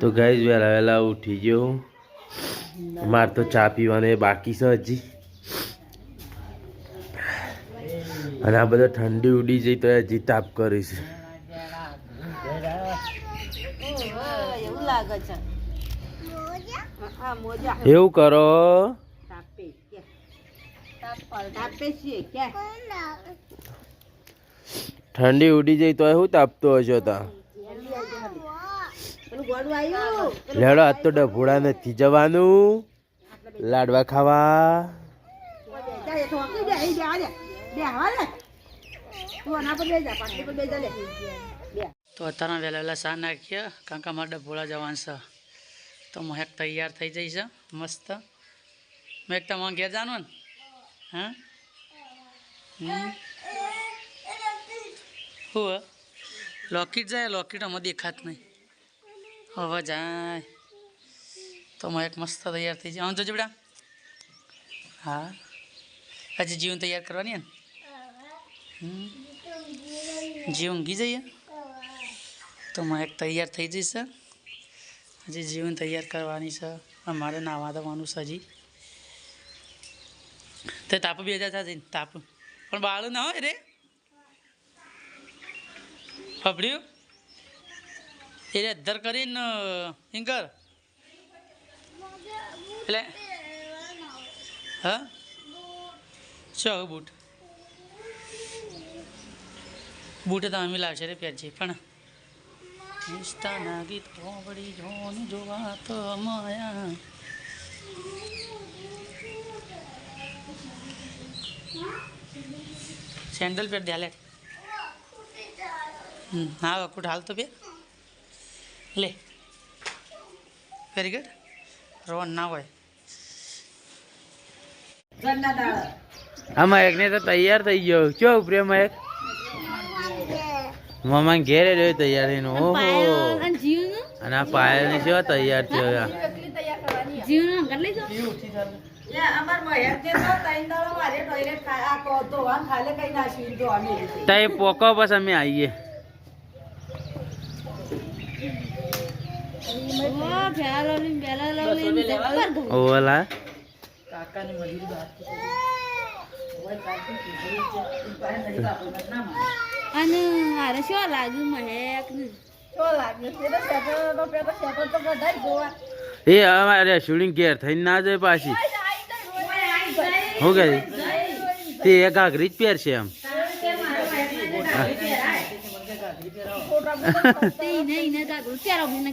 તો ગઈ વહેલા વહેલા ઉઠી ગયો મારે તો ચા પીવાને બાકી છે હજી. અને આ બધા ઠંડી ઉડી જઈ તો હજી તાપ કરીશ એવું કરો. ઠંડી ઉડી જઈ તો શું તાપતો હશો તા? લેડો આ તો ડભોડા નથી જવાનું. લાડવા ખાવા. તો અત્યારના વહેલા વહેલા સા નાખીએ. કારણ કે અમારે ડભોળા જવાનું છે. તો મહેક તૈયાર થઈ જઈ છે મસ્ત. મહેક તમારે ઘેર જવાનું ને. હા? હમ. હું હે? લોકેટ જાય લોકેટ અમે દેખાત નહીં. હવે જાય. તો એક મસ્ત તૈયાર થઈ જાય આમ જજો હા. હજી જીવન તૈયાર કરવાની ને જીવન જીવ ઊંઘી જઈએ? તો એક તૈયાર થઈ જઈશ હજી જીવન તૈયાર કરવાની છે. અમારે નાવા દવાનું છે હજી. તે તાપ બે હજાર થશે તાપ. પણ બાળું ના હોય રે. ફફડ્યું એ રે અધર કરીને ઇંકર એટલે? હા? ચો બૂટ? બૂટ તો અમે લાવશે રે પહેરજે પણ નિષ્ઠાના ગીત હોબળી જોન જોવા તો માયા. સેન્ડલ પેર ધ્યાલે હા કુટ હાલ તો બે. લે. વેરી ગુડ રોન ના હોય. આમાં એકને તો તૈયાર થઈ ગયો. કયો પ્રેમ એક? મમ્મા ઘેરે રહ્યો તૈયાર થઈને ઓહો. અને આ પાયલની કેવા તૈયાર થયો જીવનું પોકો પછી અમે લે અમાર મહેક ને તો ત્રણ દાડો મારે ટોયલેટ ખા આ કો તો વાન ખાલે કઈ નાખ્યું તો અમે તઈ પોકો બસ અમે આવીએ ઓ ભેળા લોલી ભેળા લોલી જબ્બર ગયું. ઓલા કાકાની મજૂરી અને મારે શું લાગ્યું મહેક ને એ અમારે શૂટિંગ ઘેર થઈને ના જાય પાછી. શું કે તે એક જ પહેરશે એમ. તે મને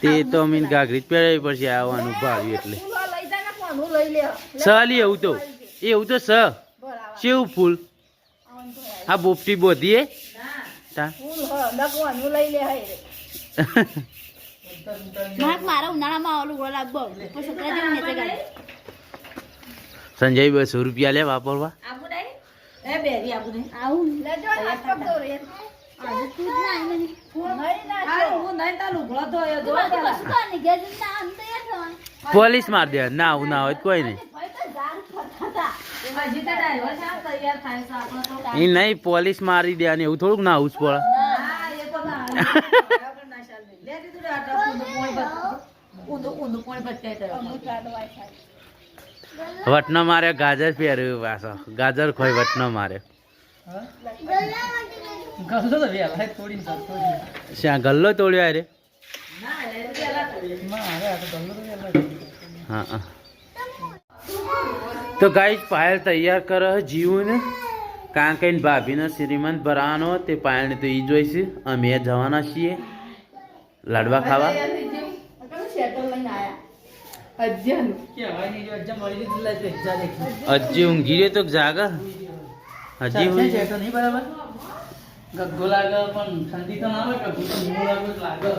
તે તો અમીન ઘાઘરી જ પહેરાવી પડશે આવવાનું ભાવ્યું એટલે. સલી એવું તો એવું તો સ. કેવું ફૂલ? આ બોપટી બોધી તા. મારા મારા ઉનાળામાં ઓલું લાગબો સંજય બસો રૂપિયા લે વાપરવા. આવું લેજો નાસ્તો તો રે આજે તું જ ના મને હું નહીં તાલું ભળો તો એ જો કશું તો નહીં ગેજ ના આમ તો યાર થવાનું પોલીસ માર દે ના આવું ના હોય કોઈ નહીં. ભાઈ તો જાન ફરતા હતા. હજી તો ડ્રાઈવર છે તૈયાર થાય છે આપણો તો. એ નહીં પોલીસ મારી દે અને એવું થોડુંક ના આવું પડે. એ ના ઊંધું ઊંધું પોણી તો વટનો મારે ગાજર પહેર્યું પાછો. ગાજર ખોઈ વટનો મારે. ગલ્લો તો વહેલા તોડીને જતો શ્યાં ગલ્લો તોડ્યો અરે હા હા. તો ગાઈસ પાયલ તૈયાર કરે જીવને કારણ કે ભાભીનો શ્રીમંત ભરાવાનો તે પાયલને તો ઈ જોઈશે અમે જવાના છીએ. લાડવા ખાવા કહેવાય નહીં જો અજ્જા મળી લીધું લે ભેજા દેખી હજી ઊંઘી રહ્યો તો જાગા. હજી ઊંઘી નહીં બરાબર? ગગ્ગો લાગે પણ ઠંડી તો ના તો લાગે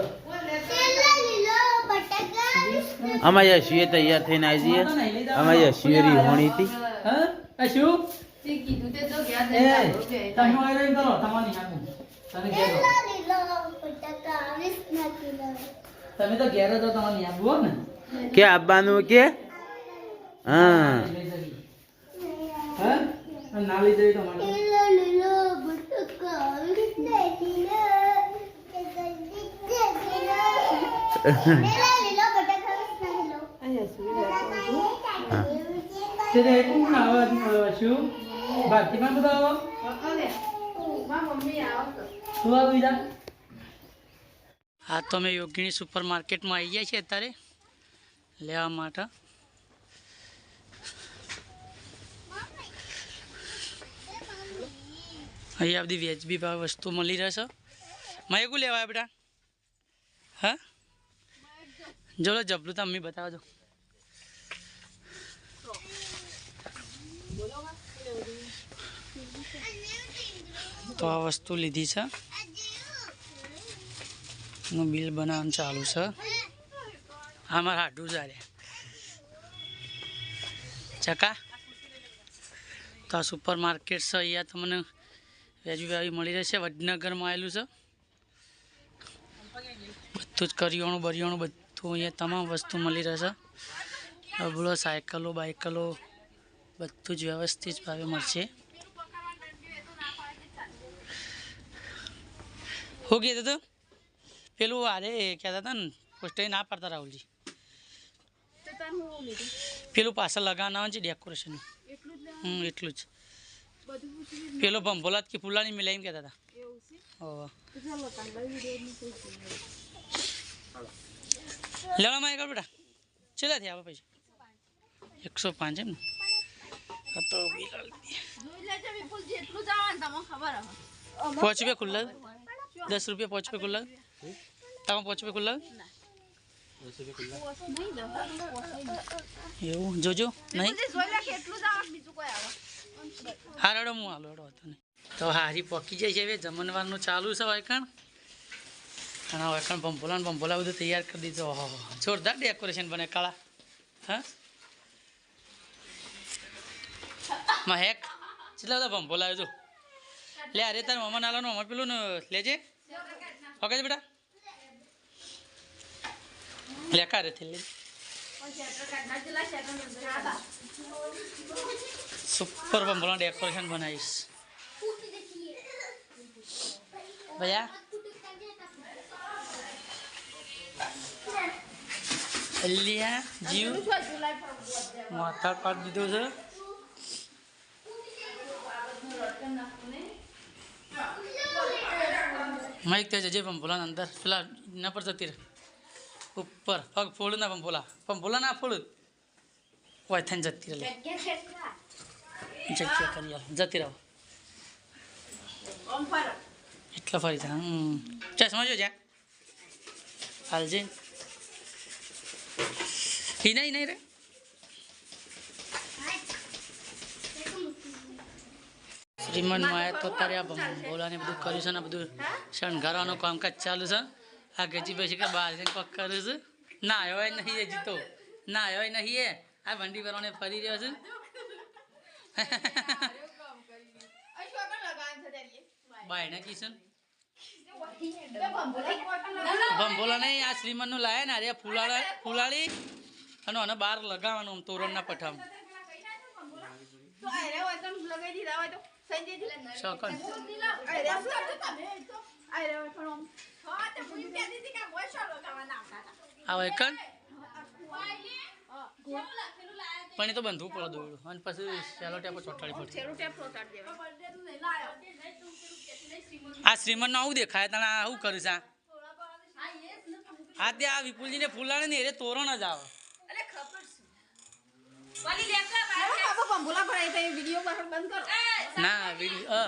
તો યશુએ તૈયાર થઈને આવી જઈએ. અમારે યશુએ રીહોણી હતી. હા? શું? તમે કરો તમારી તો ઘેર હો, તમારે ને? કે આવવાનું કે? હા. હા? તો અમે યોગિણી સુપર માર્કેટમાં આવી ગયા છીએ અત્યારે. લેવા માટે. અહીંયા બધી વેજબી ભાવ વસ્તુ મળી રહેશે મેં એકું લેવાય બેટા? હા? જો જબલું તો અમ્મી બતાવજો. તો આ વસ્તુ લીધી છે. નું બિલ બનાવવાનું ચાલુ છે. આ મારા હાડું ચાલે ચકા? તો આ સુપર માર્કેટ છે, અહીંયા તમને વેજુ વેજી મળી રહેશે. વડનગરમાં આવેલું છે. બધું જ કરિયાણું, બરિયાણું, બધું અહીંયા તમામ વસ્તુ મળી રહેશે. ડબલો સાયકલો બાઇકલો બધું જ વ્યવસ્થિત ભાવે મળશે. હું કહેતો હતો પેલું અરે કહેતા હતા ને પોસ્ટ ના પાડતા રાહુલજી. પેલું પાછળ લગાવવાનું છે ડેકોરેશન હમ એટલું જ. પેલો ભંભોલાત કે ફૂલાની મેલા એમ કહેતા હતા. લેવામાં આગળ બેટા. ચેલા થયા આપણે પૈસા એકસો પાંચ એમ ને? તો. પાંચ રૂપિયા ખુલ્લા દસ રૂપિયા પાંચ રૂપિયા ખુલ્લા તમે પાંચ રૂપિયા ખુલ્લા એવું? જોજો. નહીં? હા રડો હું હાલો રડો હતો તો હારી પોકી જાય છે હવે જમણવારનું ચાલુ છે વાયકણ. અને વાયકણ ભંભોલા ને ભંભોલા બધું તૈયાર કરી દીધો. જોરદાર ડેકોરેશન બને કાળા. હા? મહેક કેટલા બધા ભંભોલા આવ્યો લે અરે તાર મમ્મા નાલાનું મમ્મા પેલું ને લેજે. ઓકે છે બેટા? લેજે સુપર પંપોલા ડેકોરેશન બનાવીશ. ભયા? અલ્યા, જીવ. માથા પાટ દીધો છે. માઇક તે જજે પંપોલા અંદર. પેલા ના પર જતી રહે. ઉપર. પગ ફોડું ના પંપોલા પંપોલા ના ફોડું. હોય થઈને જતી રહે. જગ્યા કરી જતી રહો. એટલા ફરી જા. હમ. ચશ્મા જો. જા હાલજે ઈ નહીં નહીં રે. શ્રીમંત માયા તો અત્યારે આ બોલાને બધું કર્યું છે ને બધું. શણગારવાનું કામકાજ ચાલુ છે. આ ગજી પછી કે બહાર જઈને પગ કર્યું છું. ના આવ્યો નહીં એ જીતો ના આવ્યો નહીં એ આ ભંડી ભરવાને ફરી રહ્યો છે. બાયના કિશન ભંભોલા નહીં આ શ્રીમંતનું લાયા ને અરે ફૂલાડા ફૂલાડી અને આને બહાર લગાવવાનું આમ તોરણના પઠામ. શકન. આ વૈકન પણ એ તો બંધવું પડે દોડું અને પછી સેલો ટેપ ચોટાડી પડે. આ શ્રીમંત આવું દેખાય તને આવું કરીશ આ? આ ત્યાં આ વિપુલજીને ફૂલાણે ને એ તોરણ જ આવે. ના વીડિયો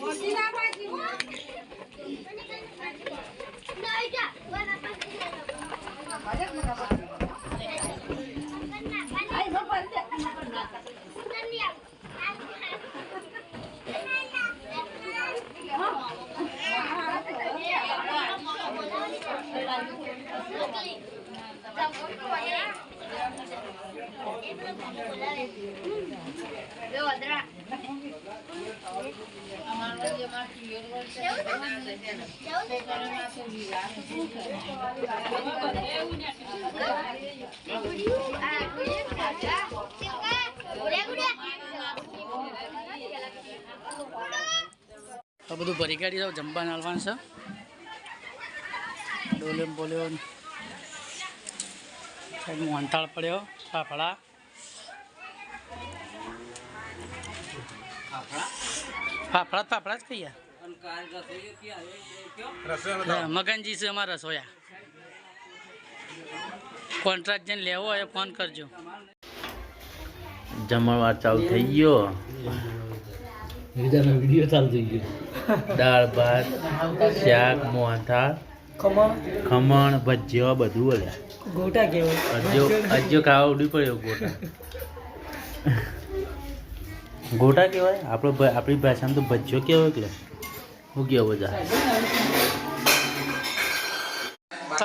મોટી ના ભાજી આ બધું ભરી કાઢી દો જમવા નાલવાનું છે ડોલે બોલ્યો સાઈડ મોહનથાળ પડ્યો ફાફડા. ફાફડા ફાફડા જ હા, મગનજી છે અમારા રસોયા કોન્ટ્રાક્ટ જેને લેવો હોય ફોન કરજો. જમણવાર ચાલુ થઈ ગયો. વીડિયો ચાલુ થઈ ગયો. દાળ ભાત શાક મોહનથાળ. ખમણ? ભજીયા બધું બોલ્યા ગોટા કેવાય અજ્જો અજ્જો ખાવા ઉડી પડ્યો ગોટા. ગોટા કહેવાય આપણો આપણી ભાષામાં તો ભજીયો કેવો એટલે? હું કેવો બધા?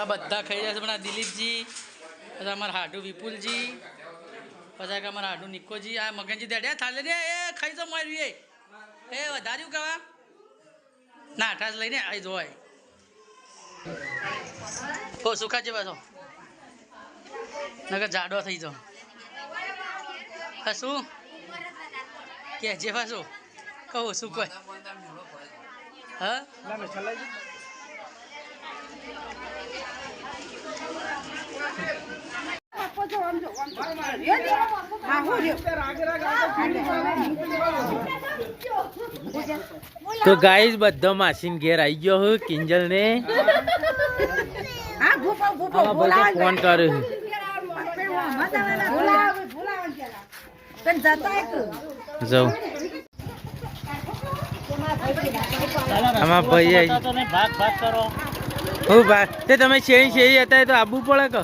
બધા ખાઈ રહ્યા છે પણ આ દિલીપજી પછી અમારા હાડુ વિપુલજી પછી કે અમારા હાડુ નિકોજી આ મગનજી દેડ્યા થાલે રે એ ખાઈ તો માર્યું એ. એ વધાર્યું કવા ના અઠાસ લઈને આવી જોવાય ઓ, સુખા જેવા છો નગર જાડો થઈ જાઓ શું? કે જેવા છો કહું, શું કહે? તો ગાઈઝ બધો માસીન ઘેર આવી ગયો હું કિંજલ ને ફોન કર્યો જઉં આમાં ભાઈ આવી તો ને ભાગ ભાગ કરો હું ભાઈ તે તમે શેરી શેરી હતા તો આબુ પડે કે?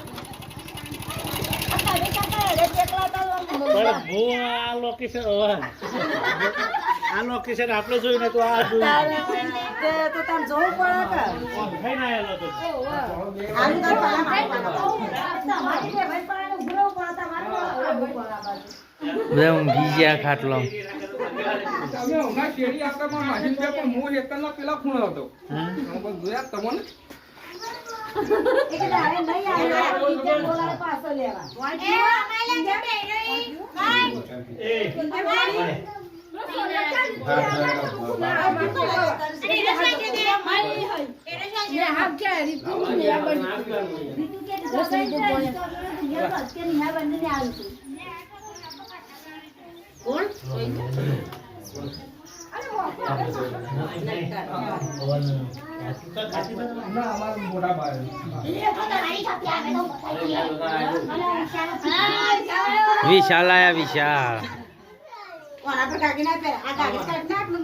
પણ હું આ લોકેશન આ લોકેશન આપણે જોઈને તો આ જોયું. ખાઈને આયેલો તો. બધા ઊંઘી ગયા ખાટલો. તમે હમણાં શેરી આપવામાં માહિતી છે પણ હું એકલા પેલા ખૂણો હતો. હું? પણ જોયા તમને ના? અમારા મોટા ભાઈ વિશાલ આયા વિશાલ. એ માઈ બધા બહેરો વાતો કરવા મૂડી પડ્યો એકબીજાનું હોભળતો એ નહીં બોલ હું કી કે એ વિશાલ ભગવાન છે ચા બાલો યાર આ વાત શું લાવ્યો તો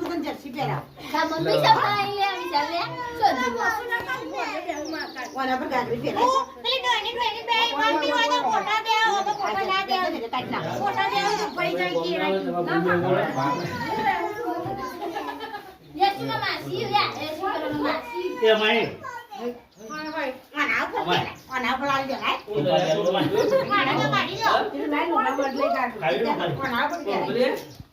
કીધું તું પગા ભેગા કરવા કીધું તો ભગવાને પણ તારે પહોંચી ગયા. ચાલુ હોય?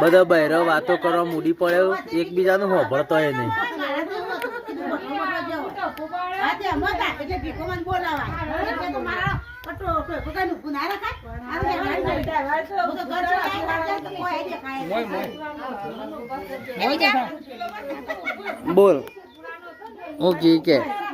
ને હાથી વાળા વાતો તો મૂડી તો એકબીજાનું હોભળતો એ નહીં. બોલ. પોસ્ટ તારા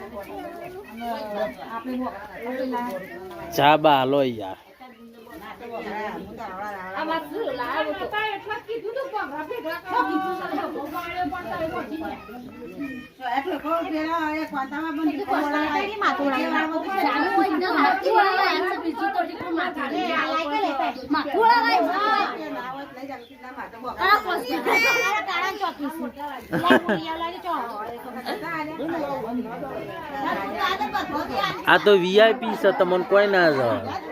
จ้าบาลอยยา આ તો વીઆઈપી છે તમને કોઈ ના જાવ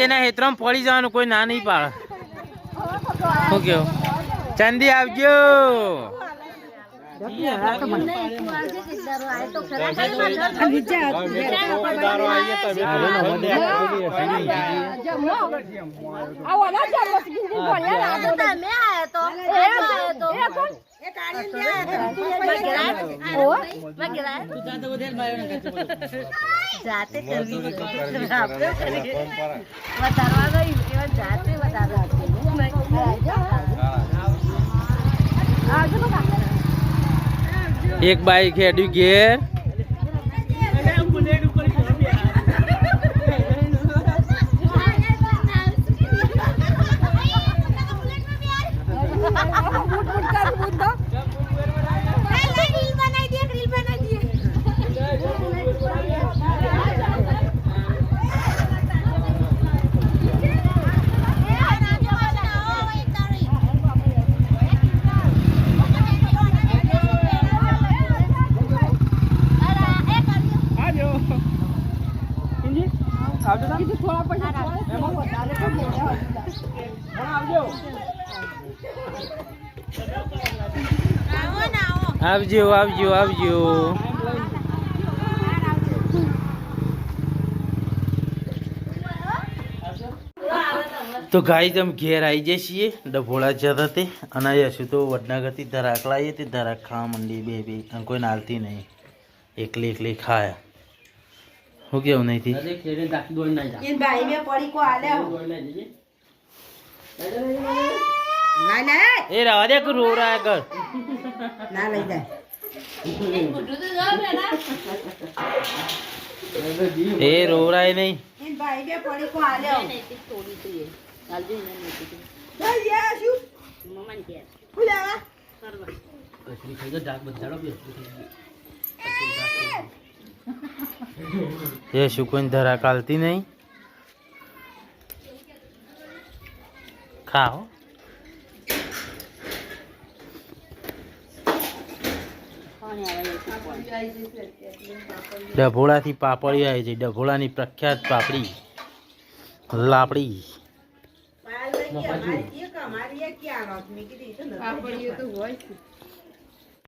તેના હેતરામ પડી જવાનું કોઈ ના નહીં પાડે. શું કેવું ચંદી આવજો. જાતે કરવી વધારવા ગઈ એવા જાતે વધારવા એક બાઈક હેડ્યું ઘેર. આવજો આવજો આવજો. તો ગાય તમે ઘેર આવી જઈએ છીએ ડભોળા જતા તે. અને જશું તો વડનગરથી ધરાક લાવીએ તે ધરાક ખાવા માંડી બે બે. અને કોઈ નાલતી નહીં. એકલી એકલી ખાયા. શું કેવું નહીં થી? એ રવા દે રો રહ્યા કર એ રોવરાય નહીં. એ શું કોઈ ધરા કાલતી નહીં? ખાઓ. ડભોળાથી પાપડી આવે છે. ડભોળાની પ્રખ્યાત પાપડી. લાપડી.